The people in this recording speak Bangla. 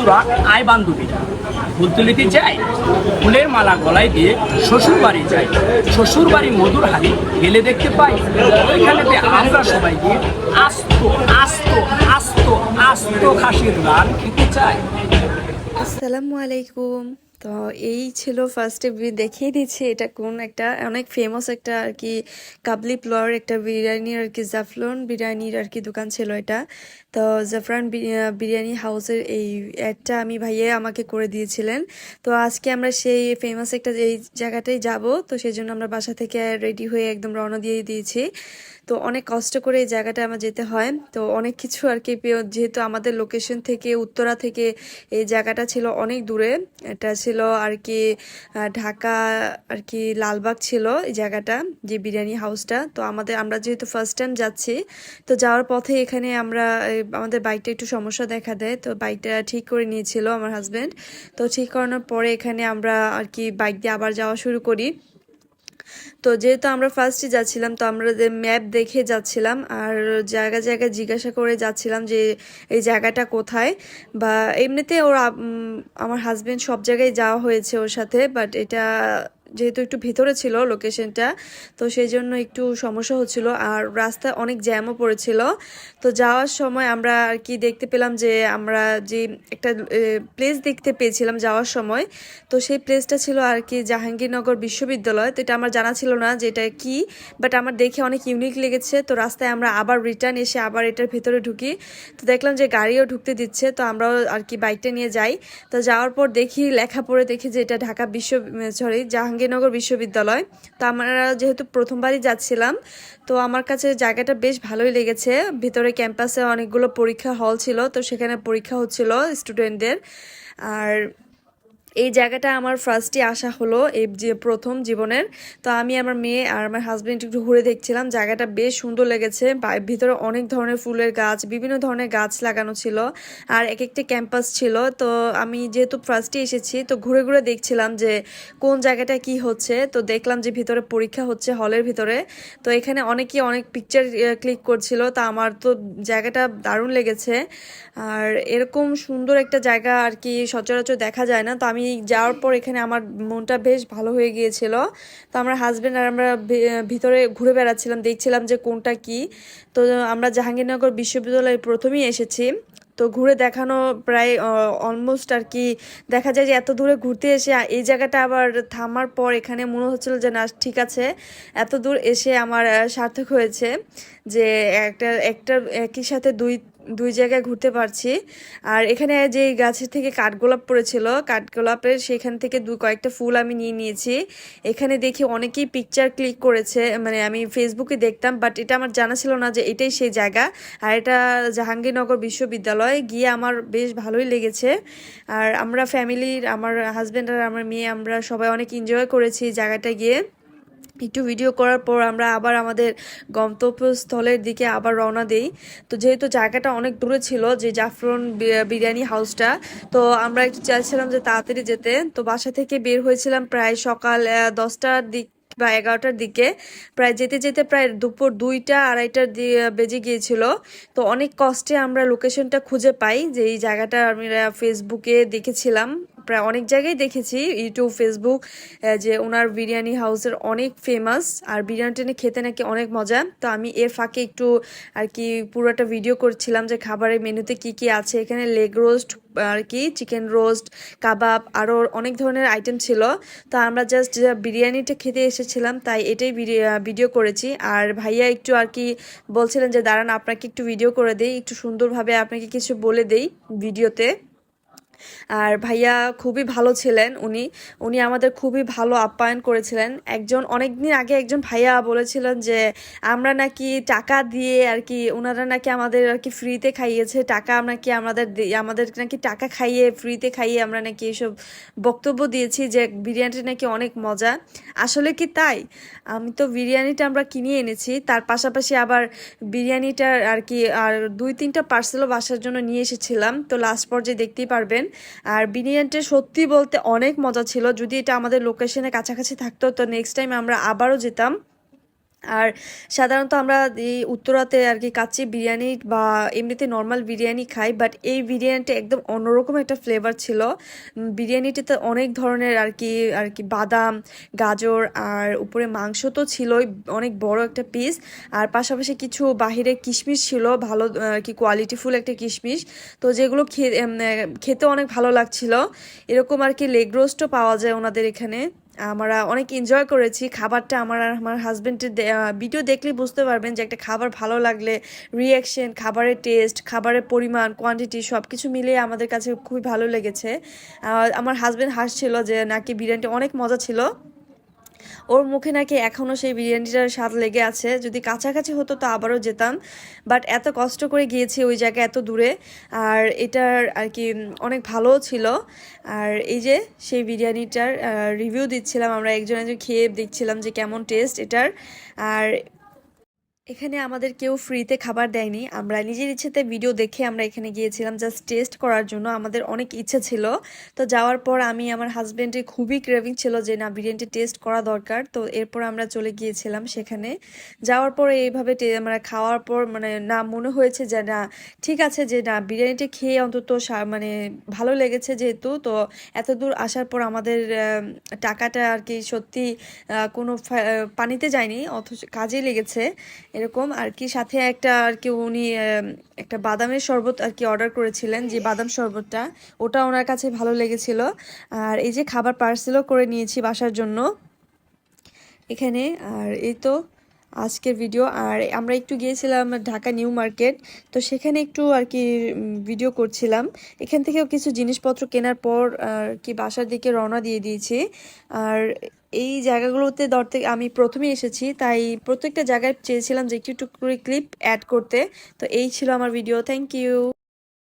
বন্ধুরা, আয় বান্ধবীরা ফুল যায়, ফুলের মালা গলায় দিয়ে শ্বশুর বাড়ি যাই শ্বশুর বাড়ি মধুর হাড়ি গেলে দেখতে পাই ওইখানেতে আমরা সবাই গিয়ে আস্ত আস্ত আস্ত আস্ত খাসির রান খেতে চাই। আসসালামু আলাইকুম। তো এই ছিল ফার্স্টে দেখিয়ে দিচ্ছি, এটা কোন একটা অনেক ফেমাস একটা আর কি কাবলি প্লোয়ার একটা বিরিয়ানির আর কি জাফলন বিরিয়ানির আর কি দোকান ছিল এটা। তো জাফরান বিরি- বিরিয়ানি হাউসের এই অ্যাডটা আমি ভাইয়া আমাকে করে দিয়েছিলেন। তো আজকে আমরা সেই ফেমাস একটা এই জায়গাটাই যাব, তো সেই জন্য আমরা বাসা থেকে রেডি হয়ে একদম রওনা দিয়ে দিয়েছি। তো অনেক কষ্ট করে এই জায়গাটা আমার যেতে হয়। তো অনেক কিছু আর কি, যেহেতু আমাদের লোকেশন থেকে, উত্তরা থেকে এই জায়গাটা ছিল অনেক দূরে, এটা ছিল আর কি ঢাকা আর কি লালবাগ ছিল এই জায়গাটা, যে বিরিয়ানি হাউসটা তো আমাদের, আমরা যেহেতু ফার্স্ট টাইম যাচ্ছি, তো যাওয়ার পথে এখানে আমরা আমাদের বাইকটা একটু সমস্যা দেখা দেয়। তো বাইকটা ঠিক করে নিয়েছিল আমার হাজব্যান্ড তো ঠিক করানোর পরে এখানে আমরা আর কি বাইক দিয়ে আবার যাওয়া শুরু করি। তো যেহেতু আমরা ফার্স্টে যাচ্ছিলাম, তো আমরা ম্যাপ দেখে যাচ্ছিলাম আর জায়গা জায়গায় জিজ্ঞাসা করে যাচ্ছিলাম যে এই জায়গাটা কোথায় বা এমনিতে ওর আমার হাজব্যান্ড সব জায়গায় যাওয়া হয়েছে ওর সাথে বাট এটা যেহেতু একটু ভিতরে ছিল লোকেশনটা তো সেই জন্য একটু সমস্যা হচ্ছিল। আর রাস্তায় অনেক জ্যামও পড়েছিল। তো যাওয়ার সময় আমরা আর কি দেখতে পেলাম যে, আমরা যে একটা প্লেস দেখতে পেয়েছিলাম যাওয়ার সময়, তো সেই প্লেসটা ছিল আর কি জাহাঙ্গীরনগর বিশ্ববিদ্যালয়। তো এটা আমার জানা ছিল না যে এটা কি বাট আমার দেখে অনেক ইউনিক লেগেছে। তো রাস্তায় আমরা আবার রিটার্ন এসে আবার এটার ভেতরে ঢুকি। তো দেখলাম যে গাড়িও ঢুকতে দিচ্ছে, তো আমরাও আর কি বাইকটা নিয়ে যাই। তো যাওয়ার পর দেখি, লেখা পড়ে দেখি যে এটা ঢাকা বিশ্ব সরি জাহাঙ্গীরনগর বিশ্ববিদ্যালয়। তো আমরা যেহেতু প্রথমবারই যাচ্ছিলাম, তো আমার কাছে জায়গাটা বেশ ভালোই লেগেছে। ভিতরে ক্যাম্পাসে অনেকগুলো পরীক্ষা হল ছিল, তো সেখানে পরীক্ষা হচ্ছিল স্টুডেন্টদের আর এই জায়গাটা আমার ফার্স্টে আসা হলো এই যে প্রথম জীবনের। তো আমি আমার মেয়ে আর আমার হাজবেন্ড একটু ঘুরে দেখছিলাম। জায়গাটা বেশ সুন্দর লেগেছে। ভিতরে অনেক ধরনের ফুলের গাছ, বিভিন্ন ধরনের গাছ লাগানো ছিল আর এক একটা ক্যাম্পাস ছিল। তো আমি যেহেতু ফার্স্টে এসেছি, তো ঘুরে ঘুরে দেখছিলাম যে কোন জায়গাটা কি হচ্ছে। তো দেখলাম যে ভিতরে পরীক্ষা হচ্ছে হলের ভিতরে। তো এখানে অনেকেই অনেক পিকচার ক্লিক করছিল। তা আমার তো জায়গাটা দারুণ লেগেছে। আর এরকম সুন্দর একটা জায়গা আর কি সচরাচর দেখা যায় না। তো আমি যাওয়ার পর এখানে আমার মনটা বেশ ভালো হয়ে গিয়েছিল। তো আমার হাজব্যান্ড আর আমরা ভিতরে ঘুরে বেড়াচ্ছিলাম, দেখছিলাম যে কোনটা কি। তো আমরা জাহাঙ্গীরনগর বিশ্ববিদ্যালয়ে প্রথমেই এসেছি। তো ঘুরে দেখানো প্রায় অলমোস্ট আর কি, দেখা যায় যে এত দূরে ঘুরতে এসে এই জায়গাটা আবার থামার পর এখানে মনে হচ্ছিল যে না, ঠিক আছে, এত দূর এসে আমার সার্থক হয়েছে যে একটা একটা, একই সাথে দুই দুই জায়গায় ঘুরতে পারছি। আর এখানে যে গাছের থেকে কাঠগোলাপ পড়েছিল, কাঠগোলাপের সেখান থেকে দু কয়েকটা ফুল আমি নিয়ে নিয়েছি। এখানে দেখি অনেকেই পিকচার ক্লিক করেছে মানে আমি ফেসবুকে দেখতাম বাট এটা আমার জানা ছিল না যে এটাই সেই জায়গা। আর এটা জাহাঙ্গীরনগর বিশ্ববিদ্যালয়, গিয়ে আমার বেশ ভালোই লেগেছে। আর আমরা ফ্যামিলির আমার হাজব্যান্ড আর আমার মেয়ে, আমরা সবাই অনেক এনজয় করেছি জায়গাটা গিয়ে। একটু ভিডিও করার পর আমরা আবার আমাদের গন্তব্যস্থলের দিকে আবার রওনা দেই। তো যেহেতু জায়গাটা অনেক দূরে ছিল, যে জাফরন বিরিয়ানি হাউসটা, তো আমরা একটু চাইছিলাম যে তাড়াতাড়ি যেতে। তো বাসা থেকে বের হয়েছিলাম প্রায় সকাল দশটার দিক বা এগারোটার দিকে। প্রায় যেতে যেতে প্রায় দুপুর দুইটা, আড়াইটার বেজে গিয়েছিল। তো অনেক কষ্টে আমরা লোকেশনটা খুঁজে পাই, যে এই জায়গাটা আমরা ফেসবুকে দেখেছিলাম। প্রায় অনেক জায়গায় দেখেছি, ইউটিউব ফেসবুক যে ওনার বিরিয়ানি হাউসের অনেক ফেমাস আর বিরিয়ানিটা নিয়ে খেতে নাকি অনেক মজা। তো আমি এর ফাঁকে একটু আর কি পুরোটা ভিডিও করছিলাম যে খাবারের মেনুতে কি কি আছে। এখানে লেগ রোস্ট আর কি চিকেন রোস্ট কাবাব আরও অনেক ধরনের আইটেম ছিল। তো আমরা জাস্ট বিরিয়ানিটা খেতে এসেছিলাম তাই এটাই ভিডিও করেছি। আর ভাইয়া একটু আর কি বলছিলেন যে, দাঁড়ান, আপনাকে একটু ভিডিও করে দেই, একটু সুন্দরভাবে আপনাকে কিছু বলে দেই ভিডিওতে আর ভাইয়া খুবই ভালো ছিলেন উনি। উনি আমাদের খুবই ভালো আপ্যায়ন করেছিলেন। একজন অনেক দিন আগে একজন ভাইয়া বলেছিলেন যে, আমরা নাকি টাকা দিয়ে আর কি ওনারা নাকি আমাদের আর কি ফ্রিতে খাইয়েছে, টাকা নাকি আমাদের আমাদের নাকি টাকা খাইয়ে ফ্রিতে খাইয়ে আমরা নাকি এসব বক্তব্য দিয়েছি যে, বিরিয়ানিটা নাকি অনেক মজা। আসলে কি তাই? আমি তো বিরিয়ানিটা আমরা কিনে এনেছি, তার পাশাপাশি আবার বিরিয়ানিটা আর কি, আর দুই তিনটা পার্সেলও বাসার জন্য নিয়ে এসেছিলাম। তো লাস্ট পর্যায়ে দেখতেই পারবেন আর বিনিয়ানটা সত্যি বলতে অনেক মজা ছিল। যদি এটা আমাদের লোকেশনের কাছাকাছি থাকতো, তো নেক্সট টাইম আমরা আবারও যেতাম। আর সাধারণত আমরা এই উত্তরাতে আর কি কাচ্চি বিরিয়ানি বা এমনিতে নর্মাল বিরিয়ানি খাই বাট এই বিরিয়ানিটা একদম অন্যরকম একটা ফ্লেভার ছিল। বিরিয়ানিটিতে অনেক ধরনের আর কি আর কি বাদাম, গাজর আর উপরে মাংস তো ছিলই, অনেক বড় একটা পিস আর পাশাপাশি কিছু বাহিরে কিশমিশ ছিল, ভালো আর কি কোয়ালিটিফুল একটা কিশমিশ। তো যেগুলো খেতে অনেক ভালো লাগছিল। এরকম আর কি লেগ রোস্টও পাওয়া যায় ওনাদের এখানে। আমরা অনেক এনজয় করেছি। খাবারটা আমার আর আমার হাজব্যান্ডের ভিডিও দেখলে বুঝতে পারবেন যে একটা খাবার ভালো লাগলে রিয়াকশন খাবারের টেস্ট খাবারের পরিমাণ কোয়ান্টিটি সব কিছু মিলিয়ে আমাদের কাছে খুবই ভালো লেগেছে। আমার হাজব্যান্ড হাসছিল যে, নাকি বিরিয়ানিটা অনেক মজা ছিল? ওর মুখে নাকি এখনও সেই বিরিয়ানিটার স্বাদ লেগে আছে। যদি কাছাকাছি হতো তো আবারও যেতাম। বাট এত কষ্ট করে গিয়েছি ওই জায়গায় এত দূরে। আর এটার আর কি অনেক ভালোও ছিল। আর এই যে সেই বিরিয়ানিটার রিভিউ দিচ্ছিলাম, আমরা একজন একজন খেয়ে দেখছিলাম যে কেমন টেস্ট এটার। আর এখানে আমাদের কেউ ফ্রিতে খাবার দেয়নি। আমরা নিজের ইচ্ছেতে ভিডিও দেখে আমরা এখানে গিয়েছিলাম জাস্ট টেস্ট করার জন্য। আমাদের অনেক ইচ্ছে ছিল। তো যাওয়ার পর আমি আমার হাজব্যান্ডের খুবই ক্রেভিং ছিল যে, না, বিরিয়ানিটি টেস্ট করা দরকার। তো এরপর আমরা চলে গিয়েছিলাম সেখানে। যাওয়ার পর এইভাবে আমরা খাওয়ার পর মানে না, মনে হয়েছে যে, না, ঠিক আছে যে, না, বিরিয়ানিটি খেয়ে অন্তত মানে ভালো লেগেছে যেহেতু। তো এত দূর আসার পর আমাদের টাকাটা আর কি সত্যি কোনো পানিতে যায়নি, অথচ কাজে লেগেছে। এরকম আর কি, সাথে একটা আর কি উনি একটা বাদামের শরবত আর কি অর্ডার করেছিলেন, যে বাদাম শরবতটা। ওটা ওনার কাছে ভালো লেগেছিল। আর এই যে খাবার পার্সেলও করে নিয়েছি বাসার জন্য। এখানে, আর এই তো আজকের ভিডিও আর আমরা একটু গিয়েছিলাম ঢাকা নিউ মার্কেট, তো সেখানে একটু আর কি ভিডিও করছিলাম। এখান থেকেও কিছু জিনিসপত্র কেনার পর আর কি বাসার দিকে রওনা দিয়ে দিয়েছি। আর এই জায়গাগুলোতে ধরতে আমি প্রথমে এসেছি, তাই প্রত্যেকটা জায়গায় চেয়েছিলাম যে একটু একটু করে ক্লিপ অ্যাড করতে। তো এই ছিল আমার ভিডিও থ্যাংক ইউ